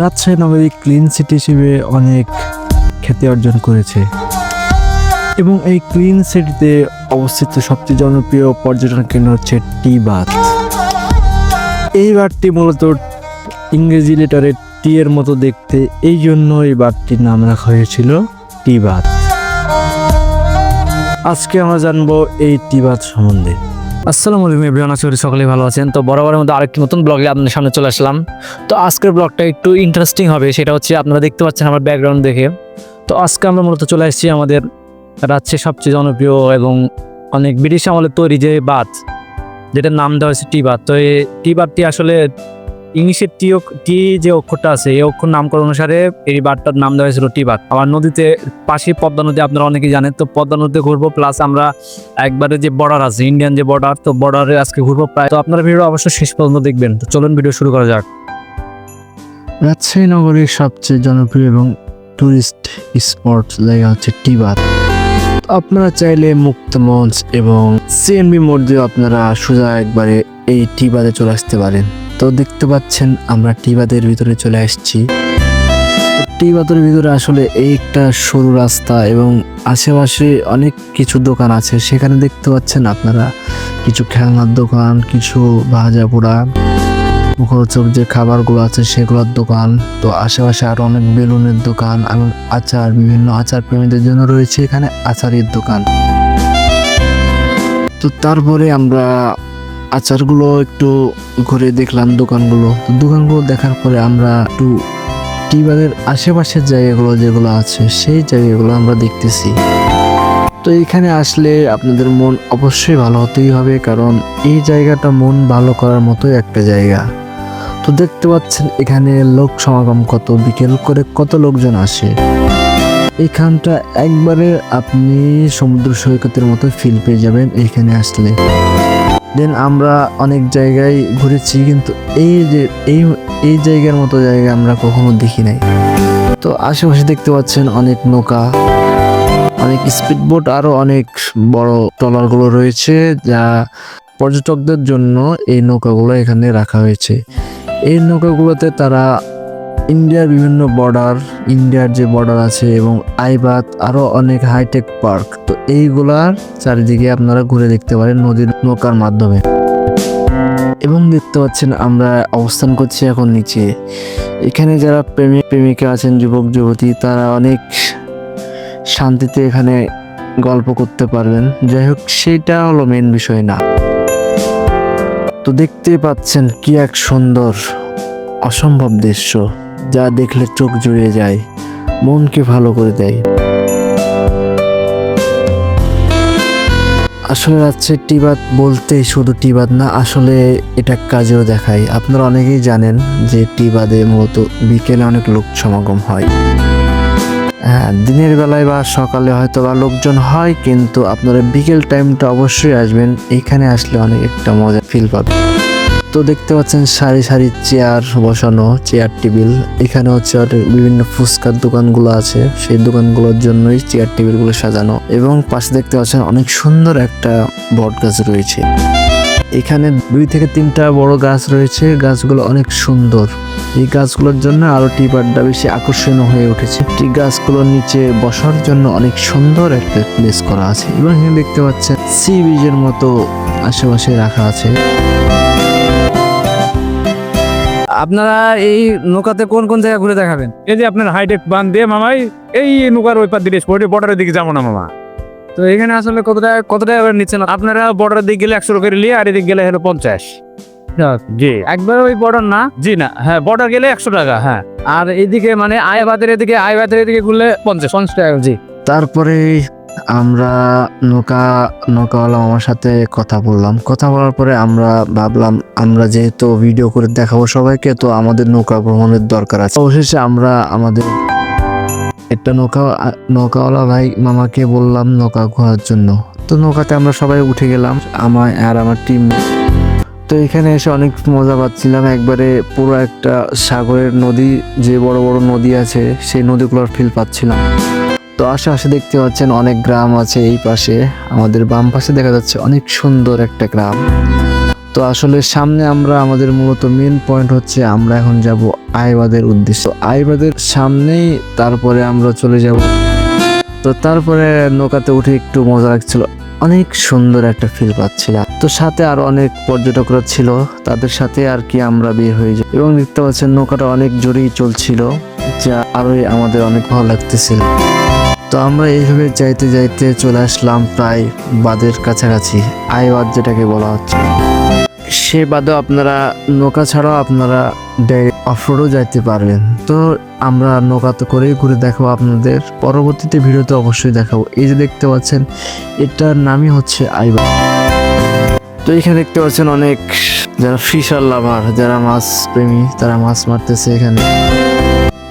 রাজশাহী নগরী clean city হিসেবে অনেক খ্যাতি অর্জন করেছে। এবং এই ক্লিন সিটিতে অবস্থিত সবচেয়ে জনপ্রিয় পর্যটন কেন্দ্র হচ্ছে টি বাথ এই বারটি মূলত ইংরেজি লেটারে টি এর মতো দেখতে, এই জন্য এই বারটির নাম রাখা হয়েছিল টি বাথ আজকে আমরা জানব এই টি বাথ সম্বন্ধে। আসসালামু আলাইকুম এভরিওয়ান, আশা করি সকলেই ভালো আছেন। তো বরাবরের মধ্যে আরেকটি নতুন ব্লগে আপনাদের সামনে চলে আসলাম। তো আজকের ব্লগটা একটু ইন্টারেস্টিং হবে, সেটা হচ্ছে আপনারা দেখতে পাচ্ছেন আমার ব্যাকগ্রাউন্ড দেখে। তো আজকে আমরা মূলত চলে এসেছি আমাদের রাজ্যের সবচেয়ে জনপ্রিয় এবং অনেক ব্রিটিশ আমলে তৈরি যে বাত যেটার নাম দেওয়া হয়েছে টি বাত তো এই টি বাতটি আসলে ইংলিশের টি টি যে অক্ষরটা আছে, এই অক্ষর নামকরণ অনুসারে এই বাথটার নাম দেওয়া হয়েছিল টি বাথ আমার নদীতে পাশে পদ্মা নদী, আপনারা অনেকেই জানেন, তো পদ্মা নদীতে ঘুরবো প্লাস আমরা একবারে যে বর্ডার আছে ইন্ডিয়ান যে বর্ডার তো বর্ডারে আজকে ঘুরবো প্রায়। তো আপনারা ভিডিও অবশ্যই শেষ পর্যন্ত দেখবেন। তো চলুন ভিডিও শুরু করা যাক। রাজশাহী নগরীর সবচেয়ে জনপ্রিয় এবং টুরিস্ট স্পট জায়গা হচ্ছে টিবাত আপনারা চাইলে মুক্ত মঞ্চ এবং সিএনবি মোড় দিয়ে আপনারা সোজা একবারে এই টিবাদে চলে আসতে পারেন। তো দেখতে পাচ্ছেন, আমরা টিবাদের ভিতরে চলে আসছি। টিবাদের ভিতরে আসলে এই একটা সরু রাস্তা এবং আশেপাশে অনেক কিছু দোকান আছে। সেখানে দেখতে পাচ্ছেন আপনারা কিছু খেলনার দোকান, কিছু ভাজা পোড়া, মুখরোচক যে খাবারগুলো আছে সেগুলোর দোকান। তো আশেপাশে আরও অনেক বেলুনের দোকান এবং আচার, বিভিন্ন আচার প্রেমীদের জন্য রয়েছে এখানে আচারের দোকান। তো তারপরে আমরা আচারগুলো একটু ঘুরে দেখলাম দোকানগুলো। দোকানগুলো দেখার পরে আমরা একটু টিবারের আশেপাশের জায়গাগুলো যেগুলো আছে, সেই জায়গাগুলো আমরা দেখতেছি। তো এখানে আসলে আপনাদের মন অবশ্যই ভালো হতেই হবে, কারণ এই জায়গাটা মন ভালো করার মতোই একটা জায়গা। তো দেখতে পাচ্ছেন এখানে লোক সমাগম কত, বিকেল করে কত লোকজন আসে। এখানটা একবারে আপনি সমুদ্র সৈকতের মতো ফিল পেয়ে যাবেন এখানে আসলে। দেন আমরা অনেক জায়গায় ঘুরেছি, কিন্তু এই যে, এই এই জায়গার মতো জায়গা আমরা কখনো দেখি নাই। তো আশেপাশে দেখতে পাচ্ছেন অনেক নৌকা, অনেক স্পিড বোট আরও অনেক বড় ট্রলারগুলো রয়েছে যা পর্যটকদের জন্য এই নৌকাগুলো এখানে রাখা হয়েছে। এই নৌকাগুলোতে তারা ইন্ডিয়ার বিভিন্ন বর্ডার, ইন্ডিয়ার যে বর্ডার আছে এবং আইবাত, আরও অনেক হাইটেক পার্ক তো এইগুলার চারিদিকে আপনারা ঘুরে দেখতে পারেন নদীর নৌকার মাধ্যমে। এবং দেখতে পাচ্ছেন আমরা অবস্থান করছি এখন নিচে। এখানে যারা প্রেমিক প্রেমিকা আছেন, যুবক, যুবতী, তারা অনেক শান্তিতে এখানে গল্প করতে পারবেন। যাই হোক, সেটা হলো মেন বিষয় না। তো দেখতে পাচ্ছেন কি এক সুন্দর, অসম্ভব দৃশ্য। যা দেখলে চোখ জুড়িয়ে যায়, মনকে ভালো করে দেয়। আসলে রাজশাহী টিবাত বলতে শুধু টিবাদ না, আসলে এটা কাজেও দেখায়। আপনারা অনেকেই জানেন যে টিবাদে মূলত বিকেলে অনেক লোক সমাগম হয়। হ্যাঁ দিনের বেলায় বা সকালে হয়তো বা লোকজন হয়, কিন্তু আপনারা বিকেল টাইমটা অবশ্যই আসবেন। এখানে আসলে অনেক একটা মজা ফিল পাবেন। তো দেখতে পাচ্ছেন সারি সারি চেয়ার বসানো, চেয়ার টেবিল। এখানে হচ্ছে বিভিন্ন ফুচকার দোকানগুলো আছে। সেই দোকানগুলোর জন্যই চেয়ার টেবিলগুলো সাজানো এবং পাশে দেখতে পাচ্ছেন অনেক সুন্দর একটা বট গাছ রয়েছে। এখানে দুই থেকে তিনটা বড় গাছ রয়েছে। গাছগুলো অনেক সুন্দর। এই গাছগুলোর জন্য আরও টিপারটা বেশি আকর্ষণীয় হয়ে উঠেছে। এই গাছগুলোর নিচে বসার জন্য অনেক সুন্দর একটা প্লেস করা আছে এবং এখানে দেখতে পাচ্ছেন সি বিচের মতো আশেপাশে রাখা আছে। আপনারা এই নৌকাতে কোন কোন জায়গা ঘুরে দেখাবেন? এই যে আপনার হাইটেক বান দিয়ে মামাই এই নৌকার ওই পার দিকে স্পোর্টে বর্ডারের দিকে যাব না মামা। তো এখানে আসলে কত টাকা কত টাকা করে নিচ্ছেন আপনারা বর্ডারের দিকে গেলে একশো করে নিয়ে আর এদিকে গেলে হলো পঞ্চাশ। জি। একবার ওই বর্ডার না? জি না হ্যাঁ বর্ডার গেলে একশো টাকা হ্যাঁ। আর এদিকে মানে আয়াবাদের এদিকে আয়াবাদের এদিকে ঘুরলে পঞ্চাশ পঞ্চাশ টাকা জি। তারপরে আমরা নৌকা, নৌকাওয়ালা আমার সাথে কথা বললাম। কথা বলার পরে আমরা ভাবলাম, আমরা যেহেতু ভিডিও করে দেখাবো সবাইকে, তো আমাদের নৌকা ভ্রমণের দরকার আছে। অবশেষে আমরা আমাদের একটা নৌকা, নৌকাওয়ালা ভাই মামাকে বললাম নৌকা ঘোরার জন্য। তো নৌকাতে আমরা সবাই উঠে গেলাম আমার আর আমার টিম তো এখানে এসে অনেক মজা পাচ্ছিলাম। একবারে পুরো একটা সাগরের নদী, যে বড় বড় নদী আছে, সেই নদীগুলোর ফিল পাচ্ছিলাম। তো আশেপাশে দেখতে পাচ্ছেন অনেক গ্রাম আছে এই পাশে। আমাদের বাম পাশে দেখা যাচ্ছে অনেক সুন্দর একটা গ্রাম। তো আসলে সামনে আমরা, আমাদের মূলত মেন পয়েন্ট হচ্ছে আমরা এখন যাব আইবাদের উদ্দেশ্য। আইবাদের সামনেই তারপরে আমরা চলে যাব। তো তারপরে নৌকাতে উঠে একটু মজা লাগছিল। অনেক সুন্দর একটা ফিল পাচ্ছিলাম। তো সাথে আর অনেক পর্যটকরা ছিল। তাদের সাথে আর কি আমরা বের হয়ে যাই। এবং দেখতে পাচ্ছেন নৌকাটা অনেক জোরেই চলছিল, যা আরোই আমাদের অনেক ভালো লাগতেছিল। তো আমরা এইভাবে যাইতে যাইতে চলে আসলাম প্রায় বাদের কাছাকাছি। আইবাদ যেটাকে বলা হচ্ছে। সে বাদেও আপনারা, নৌকা ছাড়াও আপনারা অফরোডও যাইতে পারবেন। তো আমরা নৌকা তো করেই ঘুরে দেখাবো আপনাদের। পরবর্তীতে ভিডিওতে অবশ্যই দেখাবো। এই যে দেখতে পাচ্ছেন, এটার নামই হচ্ছে আইবা তো এখানে দেখতে পাচ্ছেন অনেক যারা ফিশার লাভার যারা মাছ প্রেমী, তারা মাছ মারতেছে এখানে।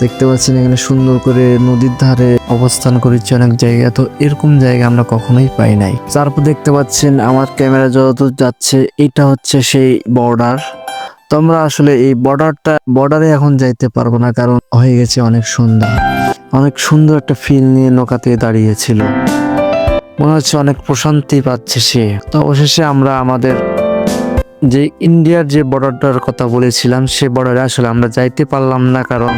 দেখতে পাচ্ছেন এখানে সুন্দর করে নদীর ধারে অবস্থান করেছে অনেক জায়গা। তো এরকম জায়গা আমরা কখনোই পাই নাই। তারপর দেখতে পাচ্ছেন আমার ক্যামেরা যতদূর যাচ্ছে, এটা হচ্ছে সেই বর্ডার তো আমরা আসলে এই বর্ডারটা বর্ডারে এখন যাইতে পারব না কারণ হয়ে গেছে অনেক সন্ধ্যা অনেক সুন্দর একটা ফিল নিয়ে নৌকাতে দাঁড়িয়েছিল। মনে হচ্ছে অনেক প্রশান্তি পাচ্ছে সে। তো অবশেষে আমরা আমাদের যে ইন্ডিয়ার যে বর্ডারটার কথা বলেছিলাম, সে বর্ডারে আসলে আমরা যাইতে পারলাম না কারণ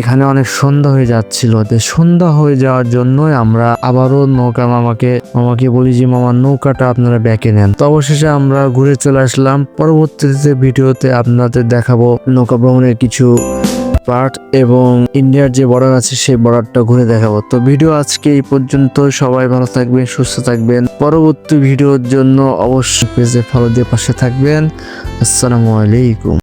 এখানে অনেক সন্ধ্যা হয়ে যাচ্ছিল। সন্ধ্যা হয়ে যাওয়ার জন্যই আমরা আবারও নৌকা মামাকে মামাকে বলি যে মামার নৌকাটা আপনারা ব্যাকে নেন। তো অবশেষে আমরা ঘুরে চলে আসলাম। পরবর্তীতে ভিডিওতে আপনাদের দেখাবো নৌকা ভ্রমণের কিছু পার্ট এবং ইন্ডিয়ার যে বর্ডার আছে, সেই বর্ডারটা ঘুরে দেখাবো। তো ভিডিও আজকে এই পর্যন্ত সবাই ভালো থাকবেন, সুস্থ থাকবেন। পরবর্তী ভিডিওর জন্য অবশ্যই পেজে ফলো দিয়ে পাশে থাকবেন। আসসালামু আলাইকুম।